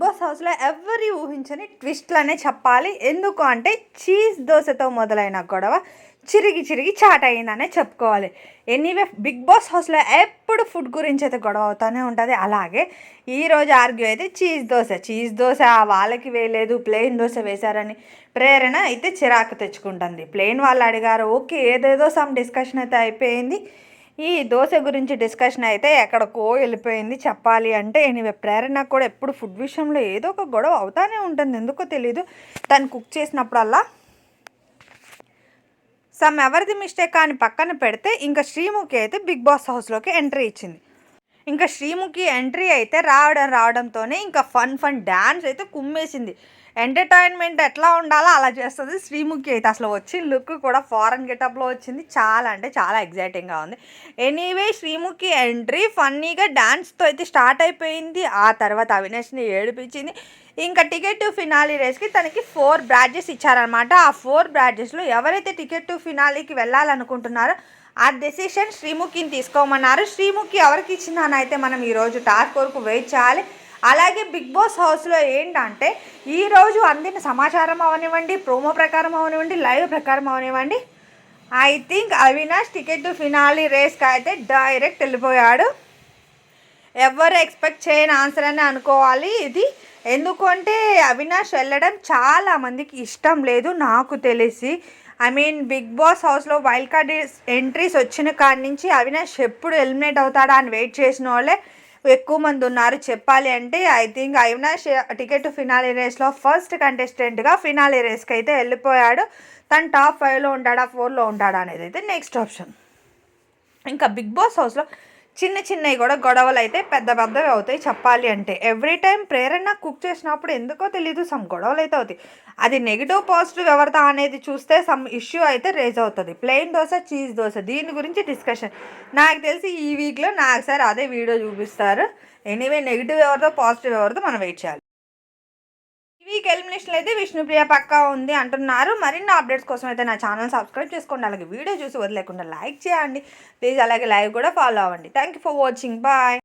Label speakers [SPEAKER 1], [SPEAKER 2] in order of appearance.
[SPEAKER 1] Boss హౌస్లో ఎవరి ఊహించని ట్విస్ట్లనే చెప్పాలి. ఎందుకు అంటే చీజ్ దోశతో మొదలైన గొడవ చిరిగి చిరిగి చాట్ అయిందనే చెప్పుకోవాలి. ఎనీవే బిగ్ బాస్ హౌస్లో ఎప్పుడు ఫుడ్ గురించి అయితే గొడవ అవుతూనే ఉంటుంది. అలాగే ఈరోజు ఆర్గ్యూ అయితే చీజ్ దోశ. చీజ్ దోశ వాళ్ళకి వేయలేదు. ప్లెయిన్ దోశ వేశారని ప్రేరణ అయితే చిరాకు తెచ్చుకుంటుంది. ప్లెయిన్ వాళ్ళు అడిగారు ఓకే ఏదేదో సమ్ డిస్కషన్ అయితే అయిపోయింది. ఈ దోశ గురించి డిస్కషన్ అయితే ఎక్కడికో వెళ్ళిపోయింది. చెప్పాలి అంటే ఎనివే ప్రేరణ కూడా ఎప్పుడు ఫుడ్ విషయంలో ఏదో ఒక గొడవ అవుతానే ఉంటుంది. ఎందుకో తెలీదు. తను కుక్ చేసినప్పుడల్లా సమ్ ఎవరిది మిస్టేక్ అని పక్కన పెడితే ఇంకా శ్రీముఖి అయితే బిగ్ బాస్ హౌస్లోకి ఎంట్రీ ఇచ్చింది. ఇంకా శ్రీముఖి ఎంట్రీ అయితే రావడం రావడంతోనే ఇంకా ఫన్ ఫన్ డ్యాన్స్ అయితే కుమ్మేసింది. ఎంటర్టైన్మెంట్ ఎట్లా ఉండాలో అలా చేస్తుంది. శ్రీముఖి అయితే అసలు వచ్చిన లుక్ కూడా ఫారెన్ గెటప్లో వచ్చింది. చాలా అంటే చాలా ఎగ్జైటింగ్గా ఉంది. ఎనీవే శ్రీముఖి ఎంట్రీ ఫన్నీగా డ్యాన్స్తో అయితే స్టార్ట్ అయిపోయింది. ఆ తర్వాత అవినాష్ని ఏడిపించింది. ఇంకా టికెట్ టు ఫినాలి రేస్కి తనకి ఫోర్ బ్రాడ్జెస్ ఇచ్చారనమాట ఆ ఫోర్ బ్రాడ్జెస్లో ఎవరైతే టికెట్ టు ఫినాలీకి వెళ్ళాలనుకుంటున్నారో ఆ డెసిషన్ శ్రీముఖిని తీసుకోమన్నారు. శ్రీముఖి ఎవరికి ఇచ్చిందని అయితే మనం ఈరోజు టార్క్ వరకు వెయిట్ చేయాలి. అలాగే బిగ్ బాస్ హౌస్లో ఏంటంటే ఈరోజు అందిన సమాచారం అవనివ్వండి ప్రోమో ప్రకారం అవనివ్వండి లైవ్ ప్రకారం అవనివ్వండి. I think Avinash ticket finale రేస్కి అయితే డైరెక్ట్ వెళ్ళిపోయాడు. ఎవరు ఎక్స్పెక్ట్ చేయని ఆన్సర్ అని అనుకోవాలి ఇది. ఎందుకంటే అవినాష్ వెళ్ళడం చాలా మందికి ఇష్టం లేదు నాకు తెలిసి. ఐ మీన్ బిగ్ బాస్ హౌస్లో వైల్డ్ కార్డ్ ఎంట్రీస్ వచ్చిన కాడి నుంచి అవినాష్ ఎప్పుడు ఎలిమినేట్ అవుతాడా అని వెయిట్ చేసిన వాళ్ళే. ఎక్కువ మంది ఉన్నారు. చెప్పాలి అంటే I think Avinash ticket finale రేస్లో ఫస్ట్ కంటెస్టెంట్గా ఫినాలీ రేస్కి అయితే వెళ్ళిపోయాడు. తను టాప్ ఫైవ్లో ఉంటాడా ఫోర్లో ఉంటాడా అనేది అయితే నెక్స్ట్ ఆప్షన్ ఇంకా బిగ్ బాస్ హౌస్లో చిన్న చిన్నవి కూడా గొడవలు అయితే పెద్ద పెద్దవి అవుతాయి చెప్పాలి అంటే. ఎవ్రీ టైం ప్రేరణ కుక్ చేసినప్పుడు ఎందుకో తెలీదు సమ్ గొడవలు అయితే అవుతాయి. అది నెగిటివ్ పాజిటివ్ ఎవరితో అనేది చూస్తే సమ్ ఇష్యూ అయితే రేజ్ అవుతుంది. ప్లెయిన్ దోశ చీజ్ దోశ దీని గురించి డిస్కషన్ నాకు తెలిసి ఈ వీక్లో నాకు సార్ అదే వీడియో చూపిస్తారు. ఎనీవే నెగిటివ్ ఎవరితో పాజిటివ్ ఎవరితో మనం వెయిట్ చేయాలి. వీక్ ఎలిమినేషన్ అయితే విష్ణుప్రియ పక్కా ఉంది అంటున్నారు. మరిన్ని అప్డేట్స్ కోసం అయితే నా ఛానల్ సబ్స్క్రైబ్ చేసుకోండి. అలాగే వీడియో చూసి వదిలేకుండా లైక్ చేయండి. ప్లీజ్ అలాగే లైవ్ కూడా ఫాలో అవ్వండి. Thank you for watching. Bye.